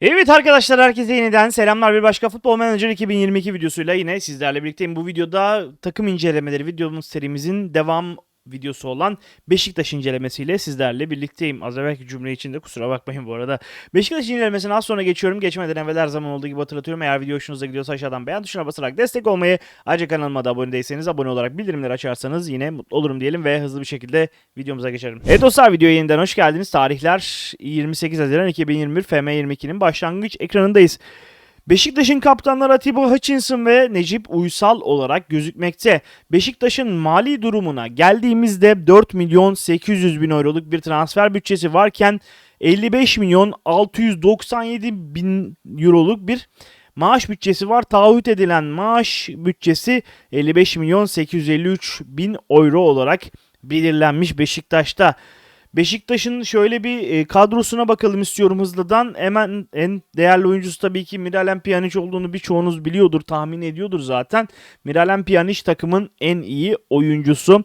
Evet arkadaşlar herkese yeniden selamlar. Bir başka Futbol Manager 2022 videosuyla yine sizlerle birlikteyim. Bu videoda takım incelemeleri videomuz serimizin devam videosu olan Beşiktaş incelemesiyle sizlerle birlikteyim. Az evvelki cümle için de kusura bakmayın bu arada. Beşiktaş incelemesine az sonra geçiyorum. Geçmeden evvel her zaman olduğu gibi hatırlatıyorum. Eğer video hoşunuza gidiyorsa aşağıdan beğen tuşuna basarak destek olmayı, ayrıca kanalıma da abone değilseniz abone olarak bildirimleri açarsanız yine mutlu olurum diyelim ve hızlı bir şekilde videomuza geçelim. Evet dostlar videoya yeniden hoş geldiniz. Tarihler 28 Haziran 2021 FM22'nin başlangıç ekranındayız. Beşiktaş'ın kaptanları Atiba Hutchinson ve Necip Uysal olarak gözükmekte. Beşiktaş'ın mali durumuna geldiğimizde 4 milyon 800 bin euroluk bir transfer bütçesi varken 55 milyon 697 bin euroluk bir maaş bütçesi var. Taahhüt edilen maaş bütçesi 55 milyon 853 bin euro olarak belirlenmiş Beşiktaş'ta. Beşiktaş'ın şöyle bir e, kadrosuna bakalım istiyorum hızlıdan. Hemen en değerli oyuncusu tabii ki Miralem Pjanic olduğunu birçoğunuz biliyordur, tahmin ediyordur zaten. Miralem Pjanic takımın en iyi oyuncusu.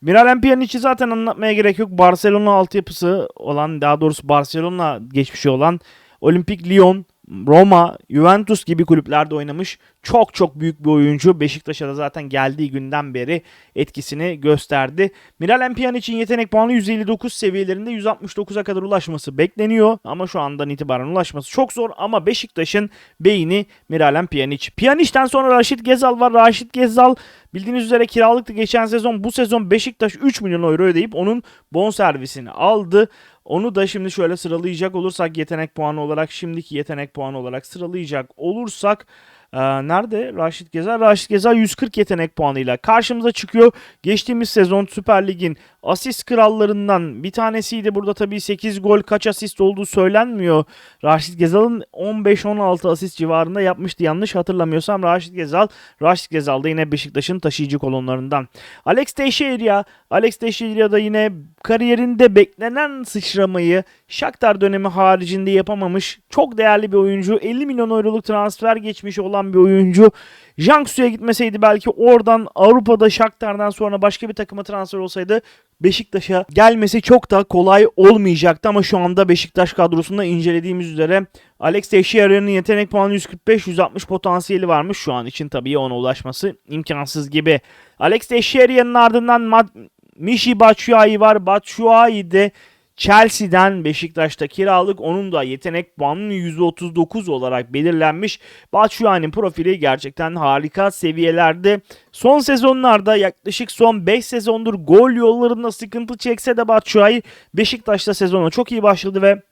Miralem Pjanic'i zaten anlatmaya gerek yok. Barcelona altyapısı olan, daha doğrusu Barcelona geçmişi olan Olimpik Lyon, Roma, Juventus gibi kulüplerde oynamış çok çok büyük bir oyuncu. Beşiktaş'a da zaten geldiği günden beri etkisini gösterdi. Miralem Pjanic'in yetenek puanı 159 seviyelerinde 169'a kadar ulaşması bekleniyor. Ama şu andan itibaren ulaşması çok zor. Ama Beşiktaş'ın beyni Miralem Pjanic. Pjanic'ten sonra Raşit Gezal var. Raşit Gezal bildiğiniz üzere kiralıktı geçen sezon. Bu sezon Beşiktaş 3 milyon euro ödeyip onun bonservisini aldı. Onu da şimdi şöyle sıralayacak olursak yetenek puanı olarak şimdiki yetenek puanı olarak sıralayacak olursak ee, nerede? Raşit Gezer. Raşit Gezer 140 yetenek puanıyla karşımıza çıkıyor. Geçtiğimiz sezon Süper Lig'in asist krallarından bir tanesiydi. Burada tabii 8 gol kaç asist olduğu söylenmiyor. Raşit Gezal'ın 15-16 asist civarında yapmıştı. Yanlış hatırlamıyorsam Raşit Gezal. Raşit Gezal da yine Beşiktaş'ın taşıyıcı kolonlarından. Alex Teixeira. Alex Teixeira da yine kariyerinde beklenen sıçramayı Shakhtar dönemi haricinde yapamamış. Çok değerli bir oyuncu. 50 milyon euroluk transfer geçmiş olan bir oyuncu. Jiangsu'ya gitmeseydi belki oradan Avrupa'da Shakhtar'dan sonra başka bir takıma transfer olsaydı Beşiktaş'a gelmesi çok da kolay olmayacaktı ama şu anda Beşiktaş kadrosunda incelediğimiz üzere Alex Teixeira'nın yetenek puanı 145-160 potansiyeli varmış. Şu an için tabii ona ulaşması imkansız gibi. Alex Teixeira'nın ardından Mad- Mishi Batshuayi var. Batshuayi de Chelsea'den Beşiktaş'ta kiralık. Onun da yetenek puanı %39 olarak belirlenmiş. Batshuayi'nin profili gerçekten harika seviyelerde. Son sezonlarda yaklaşık son 5 sezondur gol yollarında sıkıntı çekse de Batshuayi Beşiktaş'ta sezona çok iyi başladı ve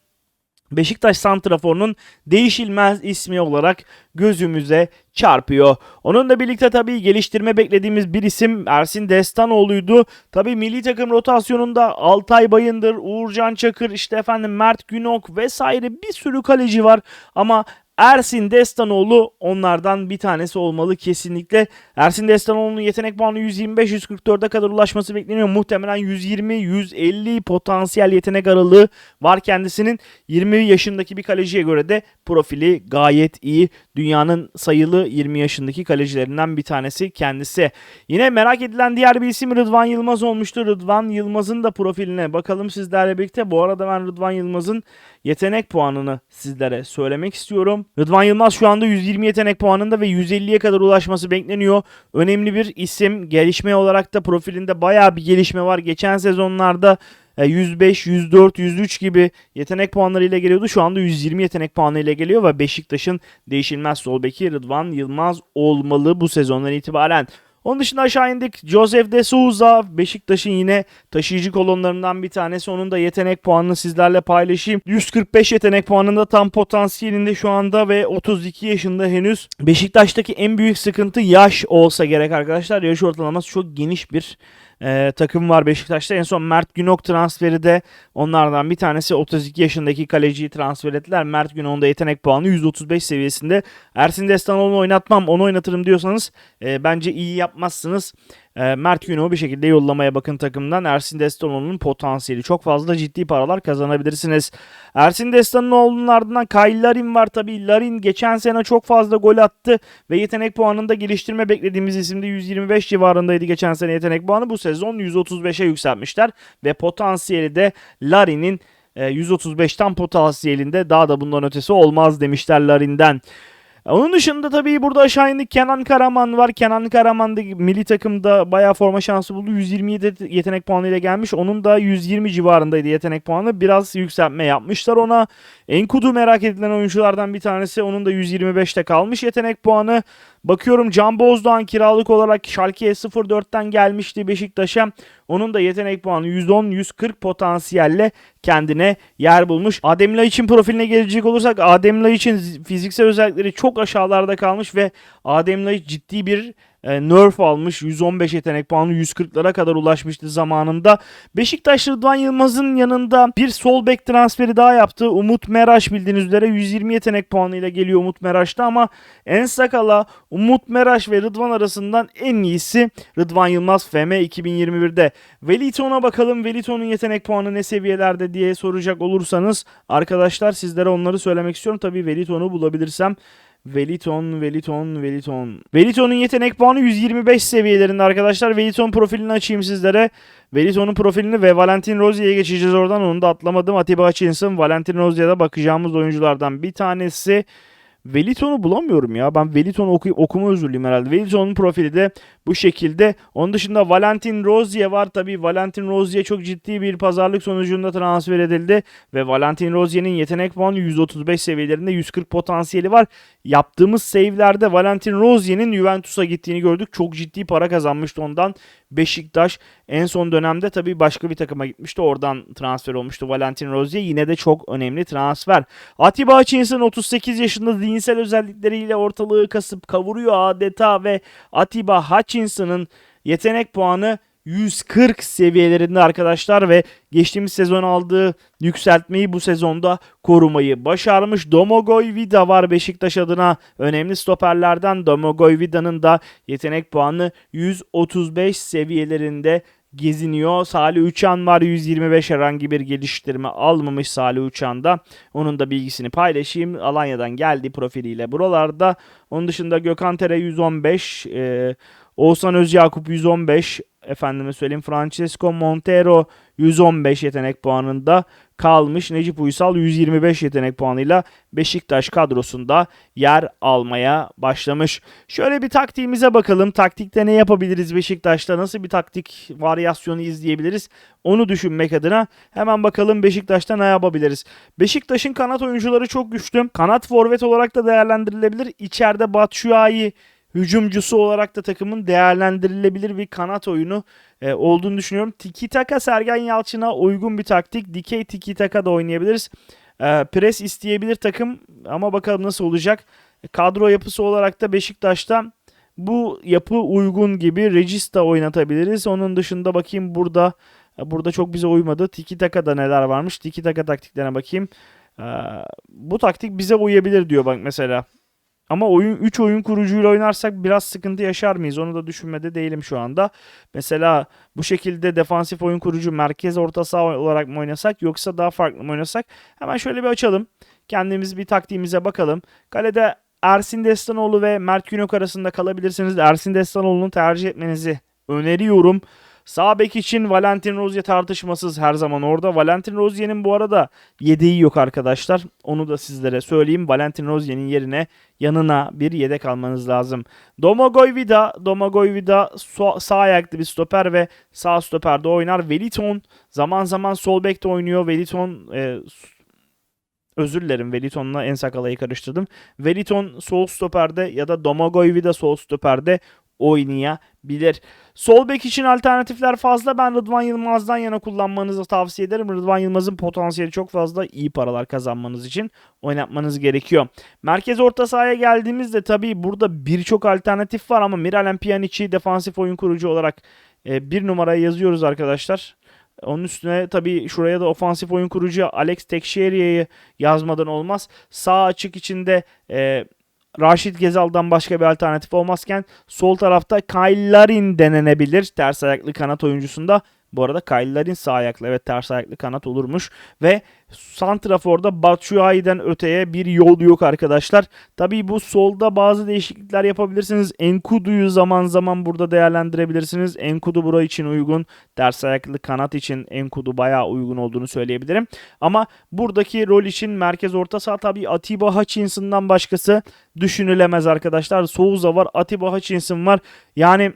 Beşiktaş Santrafor'un değişilmez ismi olarak gözümüze çarpıyor. Onunla birlikte tabii geliştirme beklediğimiz bir isim Ersin Destanoğlu'ydu. Tabii milli takım rotasyonunda Altay Bayındır, Uğurcan Çakır, işte efendim Mert Günok vesaire bir sürü kaleci var ama Ersin Destanoğlu onlardan bir tanesi olmalı kesinlikle. Ersin Destanoğlu'nun yetenek puanı 125-144'e kadar ulaşması bekleniyor. Muhtemelen 120-150 potansiyel yetenek aralığı var kendisinin. 20 yaşındaki bir kaleciye göre de profili gayet iyi. Dünyanın sayılı 20 yaşındaki kalecilerinden bir tanesi kendisi. Yine merak edilen diğer bir isim Rıdvan Yılmaz olmuştu. Rıdvan Yılmaz'ın da profiline bakalım sizlerle birlikte. Bu arada ben Rıdvan Yılmaz'ın yetenek puanını sizlere söylemek istiyorum. Rıdvan Yılmaz şu anda 120 yetenek puanında ve 150'ye kadar ulaşması bekleniyor. Önemli bir isim. Gelişme olarak da profilinde bayağı bir gelişme var. Geçen sezonlarda 105, 104, 103 gibi yetenek puanlarıyla geliyordu. Şu anda 120 yetenek puanıyla geliyor ve Beşiktaş'ın değişilmez sol beki Rıdvan Yılmaz olmalı bu sezondan itibaren. Onun dışında aşağı indik. Joseph de Souza Beşiktaş'ın yine taşıyıcı kolonlarından bir tanesi. Onun da yetenek puanını sizlerle paylaşayım. 145 yetenek puanında tam potansiyelinde şu anda ve 32 yaşında henüz. Beşiktaş'taki en büyük sıkıntı yaş olsa gerek arkadaşlar. Yaş ortalaması çok geniş bir e, takım var Beşiktaş'ta. En son Mert Günok transferi de onlardan bir tanesi 32 yaşındaki kaleciyi transfer ettiler. Mert Günok'un da yetenek puanı 135 seviyesinde. Ersin Destanoğlu'nu oynatmam onu oynatırım diyorsanız e, bence iyi yapmazsınız. E, Mert Günok'u bir şekilde yollamaya bakın takımdan. Ersin Destanoğlu'nun potansiyeli çok fazla ciddi paralar kazanabilirsiniz. Ersin Destanoğlu'nun ardından Kyle Larin var tabii. Larin geçen sene çok fazla gol attı ve yetenek puanında geliştirme beklediğimiz isimde 125 civarındaydı geçen sene yetenek puanı. Bu sezon 135'e yükseltmişler ve potansiyeli de Larin'in e, 135 tam potansiyelinde daha da bundan ötesi olmaz demişler Larin'den. Onun dışında tabii burada aşağı indik Kenan Karaman var. Kenan Karaman da milli takımda bayağı forma şansı buldu. 127 yetenek puanıyla gelmiş. Onun da 120 civarındaydı yetenek puanı. Biraz yükseltme yapmışlar ona. Enkudu merak edilen oyunculardan bir tanesi. Onun da 125'te kalmış yetenek puanı. Bakıyorum Can Bozdoğan kiralık olarak Schalke'ye 04'ten gelmişti Beşiktaş'a. Onun da yetenek puanı 110-140 potansiyelle kendine yer bulmuş. Adem için profiline gelecek olursak Adem için fiziksel özellikleri çok aşağılarda kalmış ve Adem ciddi bir e, nerf almış. 115 yetenek puanı 140'lara kadar ulaşmıştı zamanında. Beşiktaş Rıdvan Yılmaz'ın yanında bir sol bek transferi daha yaptı. Umut Meraş bildiğiniz üzere 120 yetenek puanıyla geliyor Umut Meraş'ta ama en sakala Umut Meraş ve Rıdvan arasından en iyisi Rıdvan Yılmaz FM 2021'de. Veliton'a bakalım. Veliton'un yetenek puanı ne seviyelerde diye soracak olursanız arkadaşlar sizlere onları söylemek istiyorum. Tabii Veliton'u bulabilirsem Veliton, Veliton, Veliton. Veliton'un yetenek puanı 125 seviyelerinde arkadaşlar. Veliton profilini açayım sizlere. Veliton'un profilini ve Valentin Rozier'e geçeceğiz oradan. Onu da atlamadım. Atiba Hutchinson, Valentin Rozier'e bakacağımız oyunculardan bir tanesi. Veliton'u bulamıyorum ya. Ben Veliton oku okuma özürlüyüm herhalde. Veliton'un profili de bu şekilde. Onun dışında Valentin Rozier var. Tabi Valentin Rozier çok ciddi bir pazarlık sonucunda transfer edildi. Ve Valentin Rozier'in yetenek puanı 135 seviyelerinde 140 potansiyeli var. Yaptığımız save'lerde Valentin Rozier'in Juventus'a gittiğini gördük. Çok ciddi para kazanmıştı ondan. Beşiktaş en son dönemde tabii başka bir takıma gitmişti. Oradan transfer olmuştu Valentin Rozier. Yine de çok önemli transfer. Atiba Hutchinson 38 yaşında zihinsel özellikleriyle ortalığı kasıp kavuruyor adeta ve Atiba Hutchinson'ın yetenek puanı 140 seviyelerinde arkadaşlar ve geçtiğimiz sezon aldığı yükseltmeyi bu sezonda korumayı başarmış. Domogoy Vida var Beşiktaş adına önemli stoperlerden. Domogoy Vida'nın da yetenek puanı 135 seviyelerinde geziniyor. Salih Uçan var 125 herhangi bir geliştirme almamış Salih Uçan'da. Onun da bilgisini paylaşayım. Alanya'dan geldi profiliyle buralarda. Onun dışında Gökhan Tere 115, e, Oğuzhan Özyakup 115, efendime söyleyeyim Francesco Montero 115 yetenek puanında kalmış. Necip Uysal 125 yetenek puanıyla Beşiktaş kadrosunda yer almaya başlamış. Şöyle bir taktiğimize bakalım. Taktikte ne yapabiliriz Beşiktaş'ta? Nasıl bir taktik varyasyonu izleyebiliriz? Onu düşünmek adına hemen bakalım Beşiktaş'ta ne yapabiliriz? Beşiktaş'ın kanat oyuncuları çok güçlü. Kanat forvet olarak da değerlendirilebilir. İçeride Batshuayi hücumcusu olarak da takımın değerlendirilebilir bir kanat oyunu e, olduğunu düşünüyorum. Tiki taka Sergen Yalçın'a uygun bir taktik. Dikey tiki taka da oynayabiliriz. E, pres isteyebilir takım ama bakalım nasıl olacak. E, kadro yapısı olarak da Beşiktaş'ta bu yapı uygun gibi Regista oynatabiliriz. Onun dışında bakayım burada e, burada çok bize uymadı. Tiki Taka'da neler varmış? Tiki Taka taktiklerine bakayım. Ee, bu taktik bize uyabilir diyor bak mesela. Ama oyun 3 oyun kurucuyla oynarsak biraz sıkıntı yaşar mıyız? Onu da düşünmede değilim şu anda. Mesela bu şekilde defansif oyun kurucu merkez orta saha olarak mı oynasak yoksa daha farklı mı oynasak? Hemen şöyle bir açalım. Kendimiz bir taktiğimize bakalım. Kalede Ersin Destanoğlu ve Mert Günok arasında kalabilirsiniz. Ersin Destanoğlu'nu tercih etmenizi öneriyorum. Sağ bek için Valentin Rozier tartışmasız her zaman orada. Valentin Rozier'in bu arada yedeği yok arkadaşlar. Onu da sizlere söyleyeyim. Valentin Rozier'in yerine yanına bir yedek almanız lazım. Domagoj Vida, Domagoj Vida sağ ayaklı bir stoper ve sağ stoperde oynar. Veliton zaman zaman sol bekte oynuyor. Veliton e, özür dilerim Veliton'la Ensakala'yı karıştırdım. Veliton sol stoperde ya da Domagoj Vida sol stoperde oynayabilir. Sol bek için alternatifler fazla. Ben Rıdvan Yılmaz'dan yana kullanmanızı tavsiye ederim. Rıdvan Yılmaz'ın potansiyeli çok fazla. iyi paralar kazanmanız için oynatmanız gerekiyor. Merkez orta sahaya geldiğimizde tabii burada birçok alternatif var ama Miralem Pjanic'i defansif oyun kurucu olarak e, bir numaraya yazıyoruz arkadaşlar. Onun üstüne tabii şuraya da ofansif oyun kurucu Alex Tekşehir'i yazmadan olmaz. Sağ açık içinde e, Raşit Gezal'dan başka bir alternatif olmazken sol tarafta Kyle Larin denenebilir. Ters ayaklı kanat oyuncusunda bu arada Kyle Larin sağ ayaklı evet ters ayaklı kanat olurmuş ve Santrafor'da Batshuayi'den öteye bir yol yok arkadaşlar. Tabii bu solda bazı değişiklikler yapabilirsiniz. Enkudu'yu zaman zaman burada değerlendirebilirsiniz. Enkudu bura için uygun. Ters ayaklı kanat için Enkudu bayağı uygun olduğunu söyleyebilirim. Ama buradaki rol için merkez orta saha tabii Atiba Hutchinson'dan başkası düşünülemez arkadaşlar. Souza var, Atiba Hutchinson var. Yani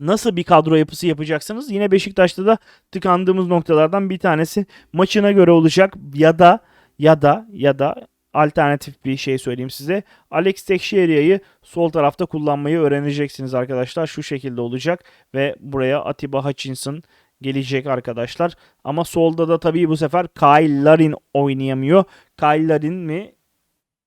nasıl bir kadro yapısı yapacaksınız? Yine Beşiktaş'ta da tıkandığımız noktalardan bir tanesi maçına göre olacak ya da ya da ya da alternatif bir şey söyleyeyim size. Alex Teixeira'yı sol tarafta kullanmayı öğreneceksiniz arkadaşlar. Şu şekilde olacak ve buraya Atiba Hutchinson gelecek arkadaşlar. Ama solda da tabii bu sefer Kyle Larin oynayamıyor. Kyle Larin mi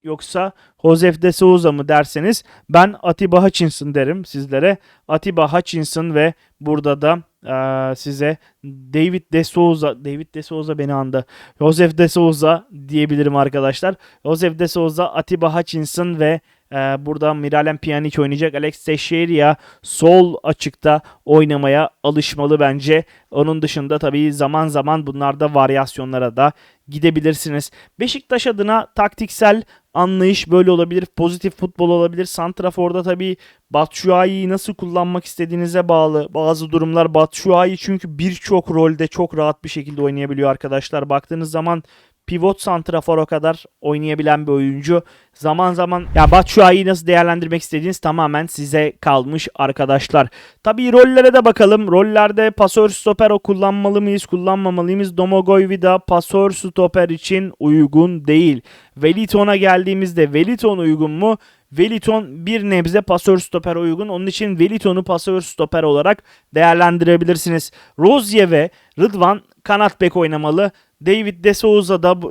yoksa Josef de Souza mı derseniz ben Atiba Hutchinson derim sizlere. Atiba Hutchinson ve burada da eee, size David de Souza, David de Souza beni andı. Josef de Souza diyebilirim arkadaşlar. Josef de Souza, Atiba Hutchinson ve eee, burada Miralem Pjanic oynayacak. Alex Teixeira sol açıkta oynamaya alışmalı bence. Onun dışında tabii zaman zaman bunlarda varyasyonlara da gidebilirsiniz. Beşiktaş adına taktiksel anlayış böyle olabilir. Pozitif futbol olabilir. Santrafor'da tabii Batshuayi'yi nasıl kullanmak istediğinize bağlı. Bazı durumlar Batshuayi çünkü birçok rolde çok rahat bir şekilde oynayabiliyor arkadaşlar. Baktığınız zaman pivot santrafora kadar oynayabilen bir oyuncu. Zaman zaman ya Batshuayi'yi nasıl değerlendirmek istediğiniz tamamen size kalmış arkadaşlar. Tabii rollere de bakalım. Rollerde pasör stoper o kullanmalı mıyız, kullanmamalı mıyız? Domagoy Vida pasör stoper için uygun değil. Veliton'a geldiğimizde Veliton uygun mu? Veliton bir nebze pasör stoper uygun. Onun için Veliton'u pasör stoper olarak değerlendirebilirsiniz. Rozier ve Rıdvan kanat bek oynamalı. David De Souza da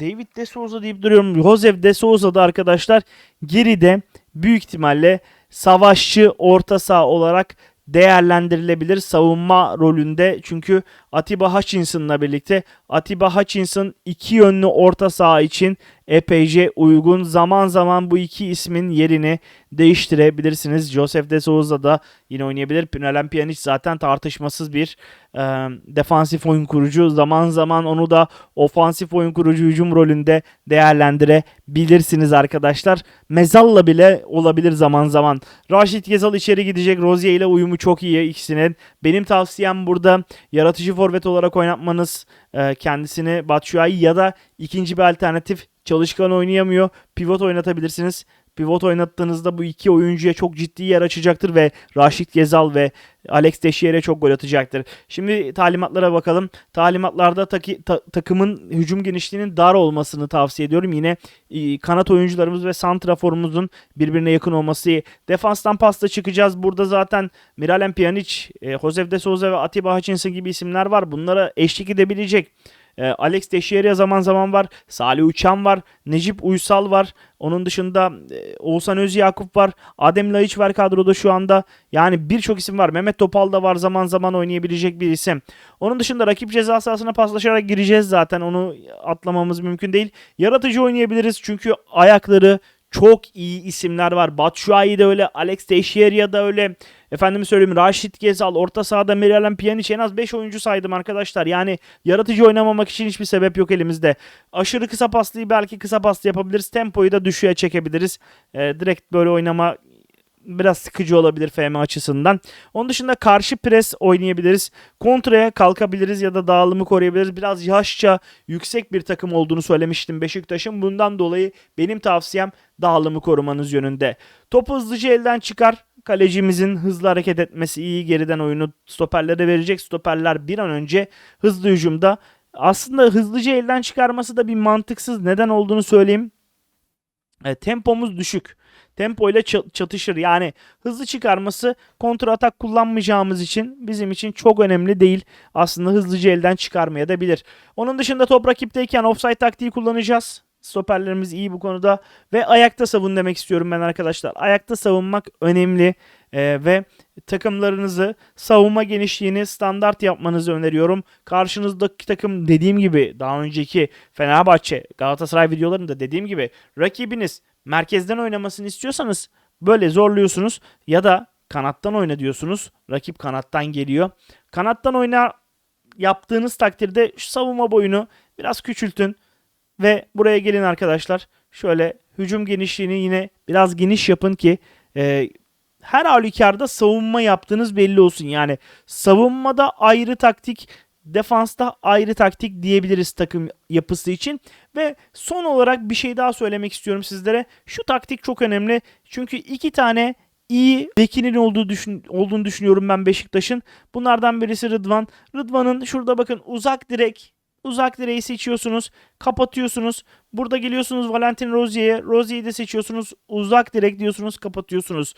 David De Souza deyip duruyorum. Josef De Souza da arkadaşlar geride büyük ihtimalle savaşçı orta saha olarak değerlendirilebilir savunma rolünde. Çünkü Atiba Hutchinson'la birlikte Atiba Hutchinson iki yönlü orta saha için epeyce uygun. Zaman zaman bu iki ismin yerini değiştirebilirsiniz. Joseph De Souza da yine oynayabilir. Pinalen Pjanic zaten tartışmasız bir e, defansif oyun kurucu. Zaman zaman onu da ofansif oyun kurucu hücum rolünde değerlendirebilirsiniz arkadaşlar. Mezalla bile olabilir zaman zaman. Raşit Gezal içeri gidecek. Rozier ile uyumu çok iyi ikisinin. Benim tavsiyem burada yaratıcı forvet olarak oynatmanız e, kendisini Batshuayi ya da ikinci bir alternatif çalışkan oynayamıyor. Pivot oynatabilirsiniz. Pivot oynattığınızda bu iki oyuncuya çok ciddi yer açacaktır ve Raşit Gezal ve Alex Teixeira çok gol atacaktır. Şimdi talimatlara bakalım. Talimatlarda taki- ta- takımın hücum genişliğinin dar olmasını tavsiye ediyorum. Yine e, kanat oyuncularımız ve santraforumuzun birbirine yakın olması. Defanstan pasta çıkacağız. Burada zaten Miralem Pjanic, e, Josef de Souza ve Atiba Hutchinson gibi isimler var. Bunlara eşlik edebilecek. E, Alex Teixeira zaman zaman var. Salih Uçan var. Necip Uysal var. Onun dışında e, Oğuzhan Özyakup var. Adem Laiç var kadroda şu anda. Yani birçok isim var. Mehmet Topal da var zaman zaman oynayabilecek bir isim. Onun dışında rakip ceza sahasına paslaşarak gireceğiz zaten. Onu atlamamız mümkün değil. Yaratıcı oynayabiliriz çünkü ayakları çok iyi isimler var. Batshuayi de öyle, Alex Teixeira da öyle. Efendime söyleyeyim Raşit Gezal, orta sahada Miralem Pjanic en az 5 oyuncu saydım arkadaşlar. Yani yaratıcı oynamamak için hiçbir sebep yok elimizde. Aşırı kısa paslıyı belki kısa paslı yapabiliriz. Tempoyu da düşüğe çekebiliriz. Ee, direkt böyle oynama biraz sıkıcı olabilir FM açısından. Onun dışında karşı pres oynayabiliriz. Kontraya kalkabiliriz ya da dağılımı koruyabiliriz. Biraz yaşça yüksek bir takım olduğunu söylemiştim Beşiktaş'ın. Bundan dolayı benim tavsiyem dağılımı korumanız yönünde. Topu hızlıca elden çıkar. Kalecimizin hızlı hareket etmesi iyi. Geriden oyunu stoperlere verecek. Stoperler bir an önce hızlı hücumda. Aslında hızlıca elden çıkarması da bir mantıksız. Neden olduğunu söyleyeyim. E, tempomuz düşük. Tempo ile ça- çatışır. Yani hızlı çıkarması kontra atak kullanmayacağımız için bizim için çok önemli değil. Aslında hızlıca elden çıkarmaya da bilir. Onun dışında top rakipteyken offside taktiği kullanacağız. Stoperlerimiz iyi bu konuda ve ayakta savun demek istiyorum ben arkadaşlar. Ayakta savunmak önemli Ee, ve takımlarınızı savunma genişliğini standart yapmanızı öneriyorum. Karşınızdaki takım dediğim gibi daha önceki Fenerbahçe, Galatasaray videolarında dediğim gibi rakibiniz merkezden oynamasını istiyorsanız böyle zorluyorsunuz ya da kanattan oyna diyorsunuz. Rakip kanattan geliyor. Kanattan oyna yaptığınız takdirde şu savunma boyunu biraz küçültün ve buraya gelin arkadaşlar. Şöyle hücum genişliğini yine biraz geniş yapın ki e, her halükarda savunma yaptığınız belli olsun. Yani savunmada ayrı taktik, defansta ayrı taktik diyebiliriz takım yapısı için. Ve son olarak bir şey daha söylemek istiyorum sizlere. Şu taktik çok önemli. Çünkü iki tane iyi bekinin olduğu düşün, olduğunu düşünüyorum ben Beşiktaş'ın. Bunlardan birisi Rıdvan. Rıdvan'ın şurada bakın uzak direk Uzak direği seçiyorsunuz. Kapatıyorsunuz. Burada geliyorsunuz Valentin Rozier'e. Rozier'i de seçiyorsunuz. Uzak direk diyorsunuz. Kapatıyorsunuz.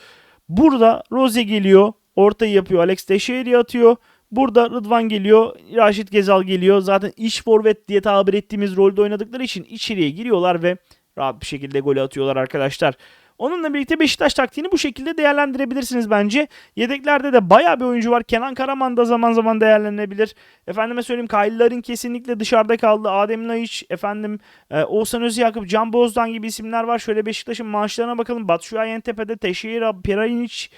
Burada Rozier geliyor. Ortayı yapıyor. Alex Teixeira atıyor. Burada Rıdvan geliyor. Raşit Gezal geliyor. Zaten iç forvet diye tabir ettiğimiz rolde oynadıkları için içeriye giriyorlar ve rahat bir şekilde gol atıyorlar arkadaşlar. Onunla birlikte Beşiktaş taktiğini bu şekilde değerlendirebilirsiniz bence. Yedeklerde de bayağı bir oyuncu var. Kenan Karaman da zaman zaman değerlenebilir. Efendime söyleyeyim Kaylıların kesinlikle dışarıda kaldı. Adem Laiç, efendim e, Oğuzhan Özyakup, Can Bozdan gibi isimler var. Şöyle Beşiktaş'ın maaşlarına bakalım. Batshuayi Tepe'de, Teixeira, Peranic,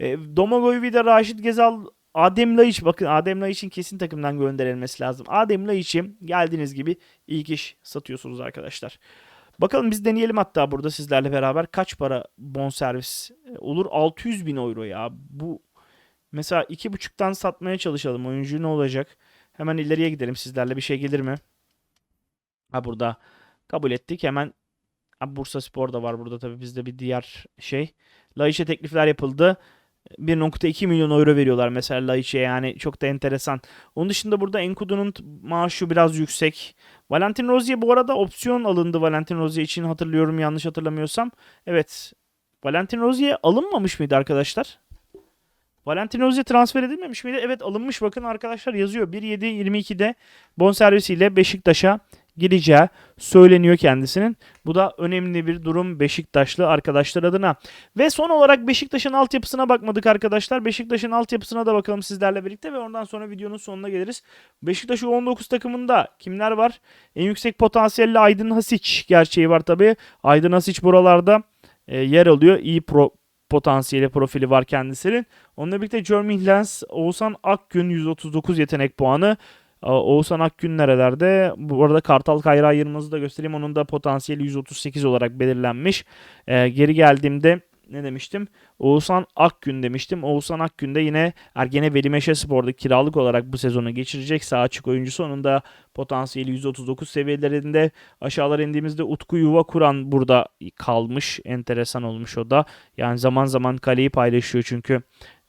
e, Domagoj Vida, Raşit Gezal, Adem Laiç bakın Adem Laiç'in kesin takımdan gönderilmesi lazım. Adem Laiç'i geldiğiniz gibi ilk iş satıyorsunuz arkadaşlar. Bakalım biz deneyelim hatta burada sizlerle beraber kaç para bonservis e, olur? 600 bin euro ya. Bu mesela 2.5'tan satmaya çalışalım. Oyuncu ne olacak? Hemen ileriye gidelim sizlerle bir şey gelir mi? Ha burada kabul ettik. Hemen ha, Bursa Spor da var burada tabii bizde bir diğer şey. Laiç'e teklifler yapıldı. 1.2 milyon euro veriyorlar mesela Laiç'e yani çok da enteresan. Onun dışında burada Enkudu'nun maaşı biraz yüksek. Valentin Rozier bu arada opsiyon alındı Valentin Rozier için hatırlıyorum yanlış hatırlamıyorsam. Evet. Valentin Rozier alınmamış mıydı arkadaşlar? Valentin Rozier transfer edilmemiş miydi? Evet alınmış bakın arkadaşlar yazıyor. 1.7.22'de bonservisiyle Beşiktaş'a gideceği söyleniyor kendisinin. Bu da önemli bir durum Beşiktaşlı arkadaşlar adına. Ve son olarak Beşiktaş'ın altyapısına bakmadık arkadaşlar. Beşiktaş'ın altyapısına da bakalım sizlerle birlikte ve ondan sonra videonun sonuna geliriz. Beşiktaş U19 takımında kimler var? En yüksek potansiyelli Aydın Hasic gerçeği var tabii. Aydın Hasic buralarda e, yer alıyor. İyi pro potansiyeli profili var kendisinin. Onunla birlikte Jeremy Lens, Oğuzhan Akgün 139 yetenek puanı. Oğuzhan Akgün nerelerde? Bu arada Kartal Kayra Yılmaz'ı da göstereyim. Onun da potansiyeli 138 olarak belirlenmiş. Ee, geri geldiğimde ne demiştim? Oğuzhan Akgün demiştim. Oğuzhan Akgün de yine Ergene Velimeşe Spor'da kiralık olarak bu sezonu geçirecek. Sağ açık oyuncusu. Onun da potansiyeli 139 seviyelerinde. Aşağılara indiğimizde Utku Yuva Kuran burada kalmış. Enteresan olmuş o da. Yani zaman zaman kaleyi paylaşıyor çünkü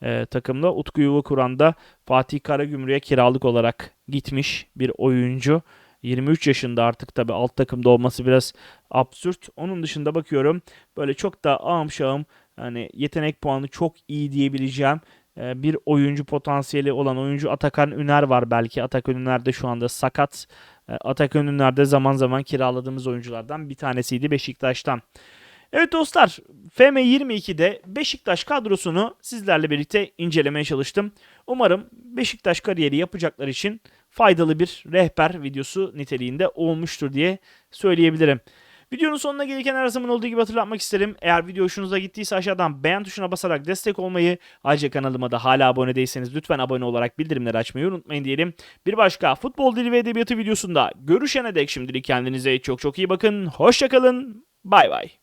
e, takımda. Utku Yuva Kuran da Fatih Karagümrük'e kiralık olarak gitmiş bir oyuncu. 23 yaşında artık tabi alt takımda olması biraz absürt. Onun dışında bakıyorum böyle çok da ağım şağım hani yetenek puanı çok iyi diyebileceğim e, bir oyuncu potansiyeli olan oyuncu Atakan Üner var belki. Atakan Üner de şu anda sakat. E, Atakan Üner de zaman zaman kiraladığımız oyunculardan bir tanesiydi Beşiktaş'tan. Evet dostlar FM 22'de Beşiktaş kadrosunu sizlerle birlikte incelemeye çalıştım. Umarım Beşiktaş kariyeri yapacaklar için faydalı bir rehber videosu niteliğinde olmuştur diye söyleyebilirim. Videonun sonuna gelirken her zaman olduğu gibi hatırlatmak isterim. Eğer video hoşunuza gittiyse aşağıdan beğen tuşuna basarak destek olmayı, ayrıca kanalıma da hala abone değilseniz lütfen abone olarak bildirimleri açmayı unutmayın diyelim. Bir başka futbol dili ve edebiyatı videosunda görüşene dek şimdilik kendinize çok çok iyi bakın. Hoşçakalın. Bay bay.